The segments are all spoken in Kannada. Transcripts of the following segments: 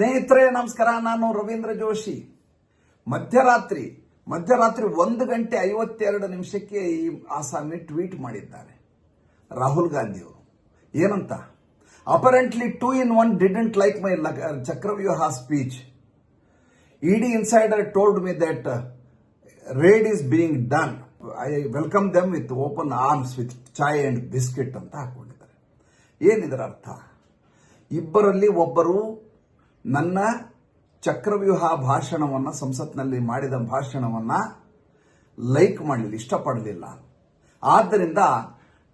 ಸ್ನೇಹಿತರೆ, ನಮಸ್ಕಾರ. ನಾನು ರವೀಂದ್ರ ಜೋಶಿ. ಮಧ್ಯರಾತ್ರಿ ಮಧ್ಯರಾತ್ರಿ ಒಂದು ಗಂಟೆ ಐವತ್ತೆರಡು ನಿಮಿಷಕ್ಕೆ ಈ ಆಸಾಮಿ ಟ್ವೀಟ್ ಮಾಡಿದ್ದಾರೆ. ರಾಹುಲ್ ಗಾಂಧಿ ಅವರು. ಏನಂತ? Apparently two in one didn't like my Chakravyuh speech ED insider told me that raid is being done I welcome them with open arms with chai and biscuit ಅಂತ ಹಾಕೊಂಡಿದ್ದಾರೆ. ಏನಿದರ ಅರ್ಥ? ಇಬ್ಬರಲ್ಲಿ ಒಬ್ಬರು ನನ್ನ ಚಕ್ರವ್ಯೂಹ ಭಾಷಣವನ್ನು, ಸಂಸತ್ನಲ್ಲಿ ಮಾಡಿದ ಭಾಷಣವನ್ನು ಲೈಕ್ ಮಾಡಲಿಲ್ಲ, ಇಷ್ಟಪಡಲಿಲ್ಲ. ಆದ್ದರಿಂದ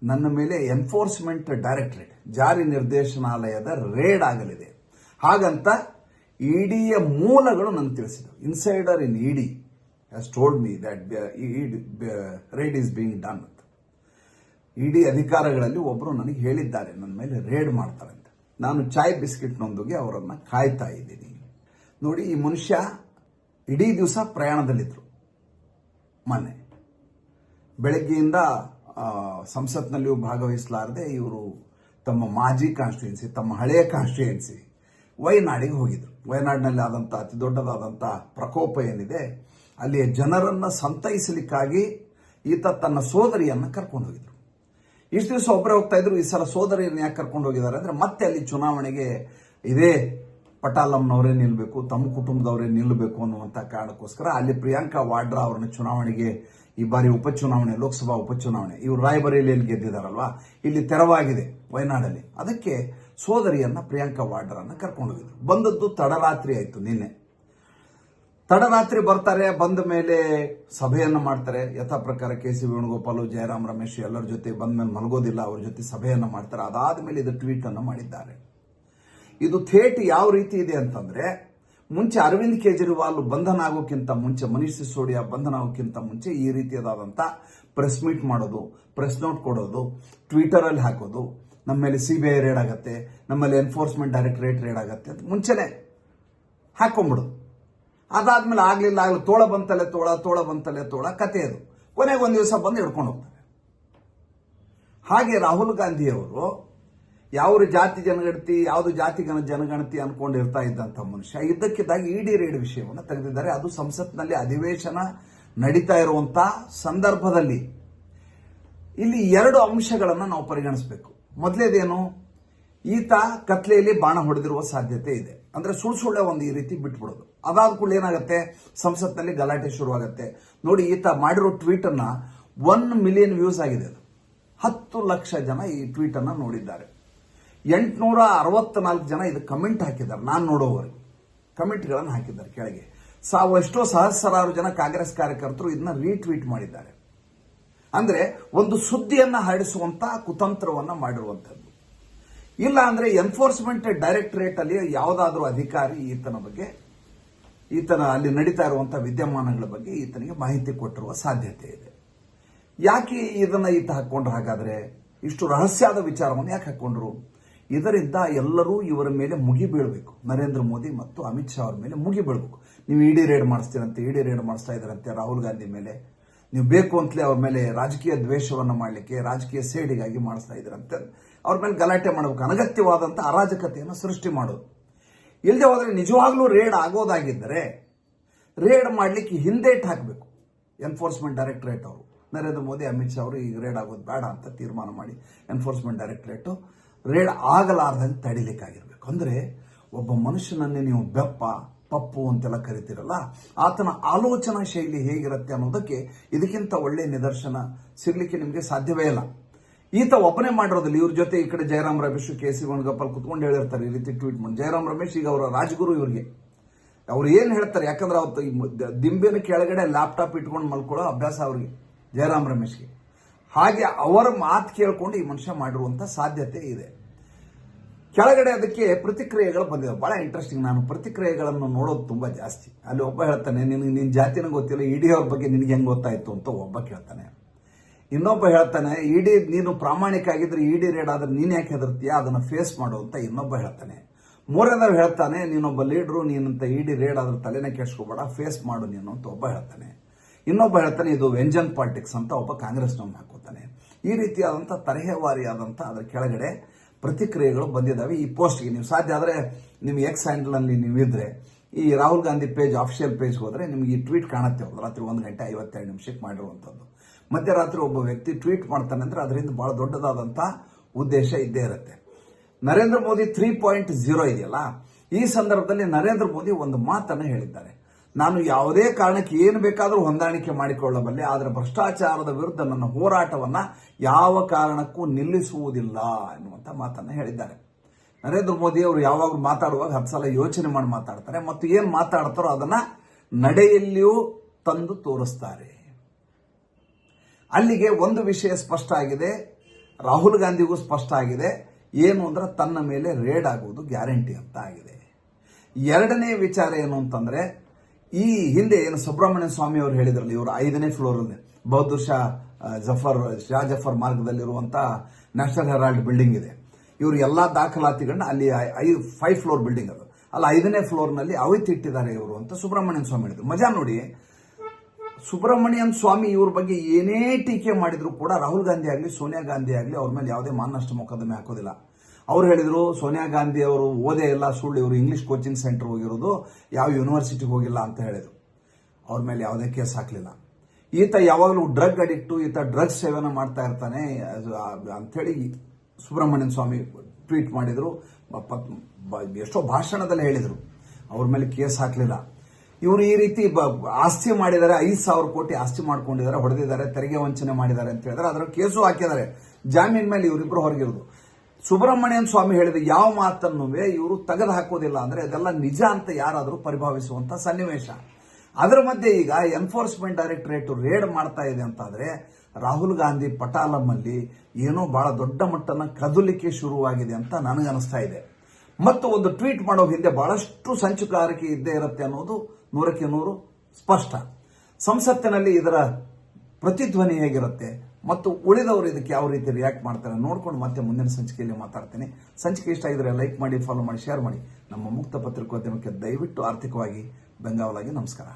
ನನ್ನ ಮೇಲೆ ಎನ್ಫೋರ್ಸ್ಮೆಂಟ್ ಡೈರೆಕ್ಟರೇಟ್ ಜಾರಿ ನಿರ್ದೇಶನಾಲಯದ ರೇಡ್ ಆಗಲಿದೆ. ಹಾಗಂತ ಇಡಿಯ ಮೂಲಗಳು ನನಗೆ ತಿಳಿಸಿದವು. Insider in ED has told me that raid is being done ಅಂತ ಇಡಿ ಅಧಿಕಾರಗಳಲ್ಲಿ ಒಬ್ಬರು ನನಗೆ ಹೇಳಿದ್ದಾರೆ, ನನ್ನ ಮೇಲೆ ರೇಡ್ ಮಾಡ್ತಾರೆ ಅಂತ. ನಾನು ಚಾಯ್ ಬಿಸ್ಕಿಟ್ನೊಂದಿಗೆ ಅವರನ್ನು ಕಾಯ್ತಾ ಇದ್ದೀನಿ. ನೋಡಿ, ಈ ಮನುಷ್ಯ ಇಡೀ ದಿವಸ ಪ್ರಯಾಣದಲ್ಲಿದ್ದರು ಮನೆ. ಬೆಳಗ್ಗೆಯಿಂದ ಸಂಸತ್ನಲ್ಲಿಯೂ ಭಾಗವಹಿಸಲಾರದೆ ಇವರು ತಮ್ಮ ಮಾಜಿ ಕಾನ್ಸ್ಟಿಟ್ಯೂನ್ಸಿ ತಮ್ಮ ಹಳೆಯ ಕಾನ್ಸ್ಟಿಟ್ಯೂನ್ಸಿ ವಯನಾಡಿಗೆ ಹೋಗಿದ್ರು. ವಯನಾಡಿನಲ್ಲಿ ಆದಂಥ ಅತಿ ದೊಡ್ಡದಾದಂಥ ಪ್ರಕೋಪ ಏನಿದೆ, ಅಲ್ಲಿಯ ಜನರನ್ನು ಸಂತೈಸಲಿಕ್ಕಾಗಿ ಈತ ತನ್ನ ಸೋದರಿಯನ್ನು ಕರ್ಕೊಂಡು ಹೋಗಿದ್ರು ಇಷ್ಟು ದಿವಸ ಒಬ್ಬರೇ ಹೋಗ್ತಾ ಇದ್ರು, ಈ ಸಲ ಸೋದರಿಯನ್ನು ಯಾಕೆ ಕರ್ಕೊಂಡು ಹೋಗಿದ್ದಾರೆ ಅಂದ್ರೆ ಮತ್ತೆ ಅಲ್ಲಿ ಚುನಾವಣೆಗೆ ಇದೇ ಪಟಾಲಂನವರೇ ನಿಲ್ಲಬೇಕು ತಮ್ಮ ಕುಟುಂಬದವರೇ ನಿಲ್ಲಬೇಕು ಅನ್ನುವಂಥ ಕಾರಣಕ್ಕೋಸ್ಕರ ಅಲ್ಲಿ ಪ್ರಿಯಾಂಕಾ ವಾಡ್ರಾ ಅವರನ್ನು ಚುನಾವಣೆಗೆ ಈ ಬಾರಿ ಉಪಚುನಾವಣೆ, ಲೋಕಸಭಾ ಉಪಚುನಾವಣೆ, ಇವರು ರಾಯಬರೇಲಿಯಲ್ಲಿ ಗೆದ್ದಿದ್ದಾರಲ್ವಾ ಇಲ್ಲಿ ತೆರವಾಗಿದೆ ವಯನಾಡಲ್ಲಿ. ಅದಕ್ಕೆ ಸೋದರಿಯನ್ನ ಪ್ರಿಯಾಂಕಾ ವಾಡ್ರಾನ ಕರ್ಕೊಂಡು ಹೋಗಿದ್ರು. ಬಂದದ್ದು ತಡರಾತ್ರಿ ಆಯಿತು ನಿನ್ನೆ. ತಡರಾತ್ರಿ ಬರ್ತಾರೆ, ಬಂದ ಮೇಲೆ ಸಭೆಯನ್ನು ಮಾಡ್ತಾರೆ. ಯಥಾ ಪ್ರಕಾರ ಕೆ ಸಿ ವೇಣುಗೋಪಾಲು, ಜಯರಾಮ್ ರಮೇಶ್ ಎಲ್ಲರ ಜೊತೆ ಬಂದ ಮೇಲೆ ಮಲಗೋದಿಲ್ಲ, ಅವ್ರ ಜೊತೆ ಸಭೆಯನ್ನು ಮಾಡ್ತಾರೆ. ಅದಾದ ಮೇಲೆ ಇದು ಟ್ವೀಟ್ ಅನ್ನು ಮಾಡಿದ್ದಾರೆ. ಇದು ಥೇಟ್ ಯಾವ ರೀತಿ ಇದೆ ಅಂತಂದ್ರೆ, ಮುಂಚೆ ಅರವಿಂದ್ ಕೇಜ್ರಿವಾಲ್ ಬಂಧನ ಆಗೋಕ್ಕಿಂತ ಮುಂಚೆ, ಮನೀಶ್ ಸಿಸೋಡಿಯಾ ಬಂಧನ ಆಗೋಕ್ಕಿಂತ ಮುಂಚೆ ಈ ರೀತಿಯಾದಂಥ ಪ್ರೆಸ್ ಮೀಟ್ ಮಾಡೋದು ಪ್ರೆಸ್ ನೋಟ್ ಕೊಡೋದು ಟ್ವಿಟರ್ ಅಲ್ಲಿ ಹಾಕೋದು, ನಮ್ಮ ಮೇಲೆ ಸಿ ಬಿ ಐ ರೇಡ್ ಆಗತ್ತೆ ನಮ್ಮಲ್ಲಿ ಎನ್ಫೋರ್ಸ್ಮೆಂಟ್ ಡೈರೆಕ್ಟರೇಟ್ ರೇಡ್ ಆಗತ್ತೆ ಅಂತ ಮುಂಚೆನೆ ಹಾಕೊಂಡ್ಬಿಡೋದು. ಅದಾದ್ಮೇಲೆ ಆಗ್ಲಿಲ್ಲ, ಆಗ್ಲಿ, ತೋಳ ಬಂತಲೆ ತೋಳ ತೋಳ ಬಂತಲೆ ತೋಳ, ಕತೆ ಅದು. ಕೊನೆಗೆ ಒಂದು ದಿವಸ ಬಂದು ಹಿಡ್ಕೊಂಡು ಹೋಗ್ತಾರೆ. ಹಾಗೆ ರಾಹುಲ್ ಗಾಂಧಿ ಅವರು ಯಾವ ಜಾತಿ ಜನಗಣತಿ, ಯಾವುದು ಜಾತಿ ಗಣ, ಜನಗಣತಿ ಅನ್ಕೊಂಡು ಇರ್ತಾ ಇದ್ದಂಥ ಮನುಷ್ಯ, ಇದ್ದಕ್ಕಿದ್ದಾಗ ಇಡಿ ರೇಡ್ ವಿಷಯವನ್ನು ತೆಗೆದಿದ್ದಾರೆ. ಅದು ಸಂಸತ್ನಲ್ಲಿ ಅಧಿವೇಶನ ನಡೀತಾ ಇರುವಂತ ಸಂದರ್ಭದಲ್ಲಿ. ಇಲ್ಲಿ ಎರಡು ಅಂಶಗಳನ್ನು ನಾವು ಪರಿಗಣಿಸಬೇಕು. ಮೊದಲೇದೇನು? ಈತ ಕತ್ಲೆಯಲ್ಲಿ ಬಾಣ ಹೊಡೆದಿರುವ ಸಾಧ್ಯತೆ ಇದೆ. ಅಂದ್ರೆ ಸುಳ್ಳು ಸುಳ್ಳೆ ಒಂದು ಈ ರೀತಿ ಬಿಟ್ಬಿಡೋದು. ಅದಾದ ಕೂಡ ಏನಾಗುತ್ತೆ? ಸಂಸತ್ನಲ್ಲಿ ಗಲಾಟೆ ಶುರುವಾಗುತ್ತೆ. ನೋಡಿ, ಈತ ಮಾಡಿರೋ ಟ್ವೀಟ್ ಅನ್ನ ಒನ್ ಮಿಲಿಯನ್ ವ್ಯೂಸ್ ಆಗಿದೆ ಅದು. ಹತ್ತು ಲಕ್ಷ ಜನ ಈ ಟ್ವೀಟ್ ಅನ್ನ ನೋಡಿದ್ದಾರೆ. ಎಂಟುನೂರ ಅರವತ್ನಾಲ್ಕು ಜನ ಇದು ಕಮೆಂಟ್ ಹಾಕಿದ್ದಾರೆ. ನಾನು ನೋಡೋವರೆಗೂ. ಕಮೆಂಟ್ಗಳನ್ನು ಹಾಕಿದ್ದಾರೆ ಕೆಳಗೆ. ಸಾವು ಎಷ್ಟೋ ಸಹಸ್ರಾರು ಜನ ಕಾಂಗ್ರೆಸ್ ಕಾರ್ಯಕರ್ತರು ಇದನ್ನ ರೀಟ್ವೀಟ್ ಮಾಡಿದ್ದಾರೆ. ಅಂದ್ರೆ ಒಂದು ಸುದ್ದಿಯನ್ನ ಹರಡಿಸುವಂತ ಕುತಂತ್ರವನ್ನ ಮಾಡಿರುವಂತದ್ದು ಇಲ್ಲ ಅಂದ್ರೆ ಎನ್ಫೋರ್ಸ್ಮೆಂಟ್ ಡೈರೆಕ್ಟರೇಟ್ ಅಲ್ಲಿ ಯಾವುದಾದ್ರೂ ಅಧಿಕಾರಿ ಈತನ ಬಗ್ಗೆ, ಈತನ ಅಲ್ಲಿ ನಡೀತಾ ಇರುವಂತಹ ವಿದ್ಯಮಾನಗಳ ಬಗ್ಗೆ ಈತನಿಗೆ ಮಾಹಿತಿ ಕೊಟ್ಟಿರುವ ಸಾಧ್ಯತೆ ಇದೆ. ಯಾಕೆ ಇದನ್ನ ಈತ ಹಾಕೊಂಡ್ರು ಹಾಗಾದ್ರೆ? ಇಷ್ಟು ರಹಸ್ಯದ ವಿಚಾರವನ್ನು ಯಾಕೆ ಹಾಕೊಂಡ್ರು ಇದರಿಂದ ಎಲ್ಲರೂ ಇವರ ಮೇಲೆ ಮುಗಿ ಬೀಳಬೇಕು. ನರೇಂದ್ರ ಮೋದಿ ಮತ್ತು ಅಮಿತ್ ಶಾ ಅವರ ಮೇಲೆ ಮುಗಿ ಬೀಳಬೇಕು. ನೀವು ಇಡಿ ರೇಡ್ ಮಾಡಿಸ್ತೀರಂತೆ, ಇಡಿ ರೇಡ್ ಮಾಡಿಸ್ತಾ ಇದ್ದಾರಂತೆ ರಾಹುಲ್ ಗಾಂಧಿ ಮೇಲೆ. ನೀವು ಬೇಕು ಅಂತಲೇ ಅವ್ರ ಮೇಲೆ ರಾಜಕೀಯ ದ್ವೇಷವನ್ನು ಮಾಡಲಿಕ್ಕೆ, ರಾಜಕೀಯ ಸೇಡಿಗಾಗಿ ಮಾಡಿಸ್ತಾ ಅಂತ ಅವ್ರ ಮೇಲೆ ಗಲಾಟೆ ಮಾಡಬೇಕು ಅನಗತ್ಯವಾದಂಥ ಅರಾಜಕತೆಯನ್ನು ಸೃಷ್ಟಿ ಮಾಡೋದು. ಇಲ್ಲದೆ ಹೋದರೆ ನಿಜವಾಗ್ಲೂ ರೇಡ್ ಆಗೋದಾಗಿದ್ದರೆ ರೇಡ್ ಮಾಡಲಿಕ್ಕೆ ಹಿಂದೇಟ್ ಹಾಕಬೇಕು. ಎನ್ಫೋರ್ಸ್ಮೆಂಟ್ ಡೈರೆಕ್ಟರೇಟ್ ಅವರು. ನರೇಂದ್ರ ಮೋದಿ, ಅಮಿತ್ ಶಾ ಅವರು, ಈಗ ರೇಡ್ ಆಗೋದು ಬೇಡ ಅಂತ ತೀರ್ಮಾನ ಮಾಡಿ ಎನ್ಫೋರ್ಸ್ಮೆಂಟ್ ಡೈರೆಕ್ಟರೇಟು ರೇಡ್ ಆಗಲಾರ್ದಂಗೆ ತಡಿಲಿಕ್ಕಾಗಿರ್ಬೇಕು. ಅಂದರೆ ಒಬ್ಬ ಮನುಷ್ಯನನ್ನೇ ನೀವು ಬೆಪ್ಪ ಪಪ್ಪು ಅಂತೆಲ್ಲ ಕರಿತೀರಲ್ಲ? ಆತನ ಆಲೋಚನಾ ಶೈಲಿ ಹೇಗಿರುತ್ತೆ ಅನ್ನೋದಕ್ಕೆ ಇದಕ್ಕಿಂತ ಒಳ್ಳೆ ನಿದರ್ಶನ ಸಿಗ್ಲಿಕ್ಕೆ ನಿಮಗೆ ಸಾಧ್ಯವೇ ಇಲ್ಲ. ಈತ ಒಬ್ಬನೇ ಮಾಡಿರೋದಿಲ್ಲ. ಇವ್ರ ಜೊತೆ ಈ ಕಡೆ ಜಯರಾಮ್ ರಮೇಶ್, ಕೆ ಸಿ ವೇಣುಗೋಪಾಲ್ ಕುತ್ಕೊಂಡು ಹೇಳಿರ್ತಾರೆ ಈ ರೀತಿ ಟ್ವೀಟ್ ಮಾಡಿ. ಜಯರಾಮ್ ರಮೇಶ್ ಈಗ ಅವರ ರಾಜಗುರು ಇವರಿಗೆ. ಅವ್ರು ಏನು ಹೇಳ್ತಾರೆ? ಯಾಕಂದ್ರೆ ಅವತ್ತು ಈ ದಿಂಬಿನ ಕೆಳಗಡೆ ಲ್ಯಾಪ್ಟಾಪ್ ಇಟ್ಕೊಂಡು ಮಲ್ಕೊಳ್ಳೋ ಅಭ್ಯಾಸ ಅವ್ರಿಗೆ, ಜಯರಾಮ್ ರಮೇಶ್ಗೆ. ಹಾಗೆ ಅವರ ಮಾತು ಕೇಳ್ಕೊಂಡು ಈ ಮನುಷ್ಯ ಮಾಡಿರುವಂತ ಸಾಧ್ಯತೆ ಇದೆ. ಕೆಳಗಡೆ ಅದಕ್ಕೆ ಪ್ರತಿಕ್ರಿಯೆಗಳು ಬಂದಿದೆ ಬಹಳ ಇಂಟ್ರೆಸ್ಟಿಂಗ್ ನಾನು ಪ್ರತಿಕ್ರಿಯೆಗಳನ್ನು ನೋಡೋದು ತುಂಬಾ ಜಾಸ್ತಿ. ಅಲ್ಲಿ ಒಬ್ಬ ಹೇಳ್ತಾನೆ ನಿನಗೆ ನಿನ್ನ ಜಾತಿನ ಗೊತ್ತಿಲ್ಲ ಇಡೀ ಅವ್ರ ಬಗ್ಗೆ ನಿನಗೆ ಹೆಂಗ್ ಗೊತ್ತಾಯಿತು? ಅಂತ ಒಬ್ಬ ಕೇಳ್ತಾನೆ. ಇನ್ನೊಬ್ಬ ಹೇಳ್ತಾನೆ, ಇಡಿ ನೀನು ಪ್ರಾಮಾಣಿಕ ಆಗಿದ್ರೆ ಇಡಿ ರೇಡ್ ಆದ್ರೆ ನೀನು ಯಾಕೆ ಹೆದರ್ತೀಯ? ಅದನ್ನ ಫೇಸ್ ಮಾಡು ಅಂತ ಇನ್ನೊಬ್ಬ ಹೇಳ್ತಾನೆ. ಮೂರನೇದವ್ ಹೇಳ್ತಾನೆ, ನೀನೊಬ್ಬ ಲೀಡ್ರು ನೀನಂತ ಇಡಿ ರೇಡ್ ಆದ್ರೆ ತಲೆನೇ ಕೆಡ್ಸ್ಕೋಬೇಡ ಫೇಸ್ ಮಾಡು ನೀನು ಅಂತ ಒಬ್ಬ ಹೇಳ್ತಾನೆ. ಇನ್ನೊಬ್ಬ ಹೇಳ್ತಾನೆ, ಇದು ವ್ಯಂಜನ್ ಪಾಲಿಟಿಕ್ಸ್ ಅಂತ ಒಬ್ಬ ಕಾಂಗ್ರೆಸ್ನವ್ನು ಹಾಕೋತಾನೆ. ಈ ರೀತಿಯಾದಂಥ ತರಹೇವಾರಿಯಾದಂಥ ಅದರ ಕೆಳಗಡೆ ಪ್ರತಿಕ್ರಿಯೆಗಳು ಬಂದಿದ್ದಾವೆ. ಈ ಪೋಸ್ಟ್ಗೆ ನೀವು ಸಾಧ್ಯ ಆದರೆ ನಿಮ್ಗೆ ಎಕ್ಸ್ ಹ್ಯಾಂಡಲ್ನಲ್ಲಿ ನೀವು ಇದ್ರೆ, ಈ Rahul Gandhi page official page ಹೋದ್ರೆ ನಿಮಗೆ ಈ ಟ್ವೀಟ್ ಕಾಣುತ್ತೆ ಒಂದು ರಾತ್ರಿ ಒಂದು ಗಂಟೆ ಐವತ್ತೆರಡು ನಿಮಿಷಕ್ಕೆ ಮಾಡಿರುವಂಥದ್ದು ಮಧ್ಯರಾತ್ರಿ ಒಬ್ಬ ವ್ಯಕ್ತಿ ಟ್ವೀಟ್ ಮಾಡ್ತಾನೆ ಅಂದ್ರೆ ಅದರಿಂದ ಬಹಳ ದೊಡ್ಡದಾದಂಥ ಉದ್ದೇಶ ಇದ್ದೇ ಇರುತ್ತೆ. Narendra Modi three point zero ಇದೆಯಲ್ಲ? ಈ ಸಂದರ್ಭದಲ್ಲಿ ನರೇಂದ್ರ ಮೋದಿ ಒಂದು ಮಾತನ್ನು ಹೇಳಿದ್ದಾರೆ. ನಾನು ಯಾವುದೇ ಕಾರಣಕ್ಕೆ ಏನು ಬೇಕಾದರೂ ಹೊಂದಾಣಿಕೆ ಮಾಡಿಕೊಳ್ಳಬಲ್ಲೆ, ಆದರೆ ಭ್ರಷ್ಟಾಚಾರದ ವಿರುದ್ಧ ನನ್ನ ಹೋರಾಟವನ್ನು ಯಾವ ಕಾರಣಕ್ಕೂ ನಿಲ್ಲಿಸುವುದಿಲ್ಲ ಎನ್ನುವಂತ ಮಾತನ್ನು ಹೇಳಿದ್ದಾರೆ. ನರೇಂದ್ರ ಮೋದಿ ಅವರು ಯಾವಾಗಲೂ ಮಾತಾಡುವಾಗ ಹತ್ತು ಸಲ ಯೋಚನೆ ಮಾಡಿ ಮಾತಾಡ್ತಾರೆ. ಮತ್ತು ಏನು ಮಾತಾಡ್ತಾರೋ ಅದನ್ನ ನಡೆಯಲ್ಲಿಯೂ ತಂದು ತೋರಿಸ್ತಾರೆ. ಅಲ್ಲಿಗೆ ಒಂದು ವಿಷಯ ಸ್ಪಷ್ಟ ಆಗಿದೆ. ರಾಹುಲ್ ಗಾಂಧಿಗೂ ಸ್ಪಷ್ಟ ಆಗಿದೆ. ಏನು ಅಂದ್ರೆ ತನ್ನ ಮೇಲೆ ರೇಡ್ ಆಗುವುದು ಗ್ಯಾರಂಟಿ ಅಂತ ಆಗಿದೆ. ಎರಡನೇ ವಿಚಾರ ಏನು ಅಂತಂದ್ರೆ ಈ ಹಿಂದೆ ಏನು ಸುಬ್ರಹ್ಮಣ್ಯ ಸ್ವಾಮಿ ಅವರು ಹೇಳಿದ್ರಲ್ಲ, ಇವರು ಐದನೇ ಫ್ಲೋರ್ ಅಲ್ಲಿ, ಬಹದ್ದೂರ್ ಶಾ ಜಫರ್ ಶಾ ಜಫರ್ ಮಾರ್ಗದಲ್ಲಿರುವಂತ ನ್ಯಾಷನಲ್ ಹೆರಾಲ್ಡ್ ಬಿಲ್ಡಿಂಗ್ ಇದೆ. ಇವರು ಎಲ್ಲಾ ದಾಖಲಾತಿಗಳನ್ನ ಅಲ್ಲಿ ಐ ಫೈವ್ ಫ್ಲೋರ್ ಬಿಲ್ಡಿಂಗ್ ಅದು. ಅಲ್ಲ, ಐದನೇ ಫ್ಲೋರ್ನಲ್ಲಿ ಅವತಿಟ್ಟಿದ್ದಾರೆ ಇವರು ಅಂತ ಸುಬ್ರಹ್ಮಣ್ಯನ್ ಸ್ವಾಮಿ ಹೇಳಿದ್ರು. ಮಜಾ ನೋಡಿ ಸುಬ್ರಹ್ಮಣ್ಯನ್ ಸ್ವಾಮಿ ಇವ್ರ ಬಗ್ಗೆ ಏನೇ ಟೀಕೆ ಮಾಡಿದ್ರು ಕೂಡ ರಾಹುಲ್ ಗಾಂಧಿ ಆಗಲಿ, ಸೋನಿಯಾ ಗಾಂಧಿ ಆಗಲಿ ಅವ್ರ ಮೇಲೆ ಯಾವುದೇ ಮಾನನಷ್ಟ ಮೊಕದ್ದಮೆ ಹಾಕೋದಿಲ್ಲ. ಅವ್ರು ಹೇಳಿದ್ರು, ಸೋನಿಯಾ ಗಾಂಧಿ ಅವರು ಓದೇ ಇಲ್ಲ, ಸುಳ್ಳು, ಇವರು ಇಂಗ್ಲಿಷ್ ಕೋಚಿಂಗ್ ಸೆಂಟರ್ ಹೋಗಿರೋದು, ಯಾವ ಯೂನಿವರ್ಸಿಟಿಗೆ ಹೋಗಿಲ್ಲ ಅಂತ ಹೇಳಿದ್ರು. ಅವ್ರ ಮೇಲೆ ಯಾವುದೇ ಕೇಸ್ ಹಾಕಲಿಲ್ಲ. ಈತ ಯಾವಾಗಲೂ ಡ್ರಗ್ ಅಡಿಕ್ಟು ಈತ ಡ್ರಗ್ ಸೇವನೆ ಮಾಡ್ತಾ ಇರ್ತಾನೆ ಅಂಥೇಳಿ ಸುಬ್ರಹ್ಮಣ್ಯನ್ ಸ್ವಾಮಿ ಟ್ವೀಟ್ ಮಾಡಿದ್ರು. ಎಷ್ಟೋ ಭಾಷಣದಲ್ಲಿ ಹೇಳಿದರು. ಅವ್ರ ಮೇಲೆ ಕೇಸ್ ಹಾಕಲಿಲ್ಲ. ಇವರು ಈ ರೀತಿ ಆಸ್ತಿ ಮಾಡಿದ್ದಾರೆ ಐದು ಸಾವಿರ ಕೋಟಿ ಆಸ್ತಿ ಮಾಡ್ಕೊಂಡಿದ್ದಾರೆ, ಹೊಡೆದಿದ್ದಾರೆ, ತೆರಿಗೆ ವಂಚನೆ ಮಾಡಿದ್ದಾರೆ ಅಂತ ಹೇಳಿದ್ರೆ ಅದರ ಕೇಸು ಹಾಕಿದ್ದಾರೆ. ಜಾಮೀನ್ ಮೇಲೆ ಇವರಿಬ್ಬರು ಹೊರಗಿರೋದು. ಸುಬ್ರಹ್ಮಣ್ಯನ್ ಸ್ವಾಮಿ ಹೇಳಿದ ಯಾವ ಮಾತನ್ನು ಇವರು ತೆಗೆದು ಹಾಕೋದಿಲ್ಲ ಅಂದ್ರೆ ಅದೆಲ್ಲ ನಿಜ ಅಂತ ಯಾರಾದರೂ ಪರಿಭಾವಿಸುವಂತ ಸನ್ನಿವೇಶ. ಅದರ ಮಧ್ಯೆ ಈಗ ಎನ್ಫೋರ್ಸ್ಮೆಂಟ್ ಡೈರೆಕ್ಟರೇಟ್ ರೇಡ್ ಮಾಡ್ತಾ ಇದೆ ಅಂತಾದ್ರೆ ರಾಹುಲ್ ಗಾಂಧಿ ಪಟಾಲಮ್ಮಲ್ಲಿ ಏನೋ ಬಹಳ ದೊಡ್ಡ ಮಟ್ಟನ ಕದಲಿಕೆ ಶುರುವಾಗಿದೆ ಅಂತ ನನಗನ್ನಿಸ್ತಾ ಇದೆ. ಮತ್ತು ಒಂದು ಟ್ವೀಟ್ ಮಾಡೋ ಹಿಂದೆ ಬಹಳಷ್ಟು ಸಂಚುಕಾರಿಕೆ ಇದ್ದೇ ಇರುತ್ತೆ ಅನ್ನೋದು ನೂರಕ್ಕೆ ನೂರು ಸ್ಪಷ್ಟ. ಸಂಸತ್ತಿನಲ್ಲಿ ಇದರ ಪ್ರತಿಧ್ವನಿ ಹೇಗಿರುತ್ತೆ? ಮತ್ತು ಉಳಿದವರು ಇದಕ್ಕೆ ಯಾವ ರೀತಿ ರಿಯಾಕ್ಟ್ ಮಾಡ್ತಾರೆ ನೋಡ್ಕೊಂಡು ಮತ್ತೆ ಮುಂದಿನ ಸಂಚಿಕೆಯಲ್ಲಿ ಮಾತಾಡ್ತೀನಿ. ಸಂಚಿಕೆ ಇಷ್ಟ ಆಗಿದ್ರೆ ಲೈಕ್ ಮಾಡಿ ಫಾಲೋ ಮಾಡಿ ಶೇರ್ ಮಾಡಿ. ನಮ್ಮ ಮುಕ್ತ ಪತ್ರಿಕೋದ್ಯಮಕ್ಕೆ ದಯವಿಟ್ಟು ಆರ್ಥಿಕವಾಗಿ ಬೆಂಗಾವಲಾಗಿ ನಮಸ್ಕಾರ.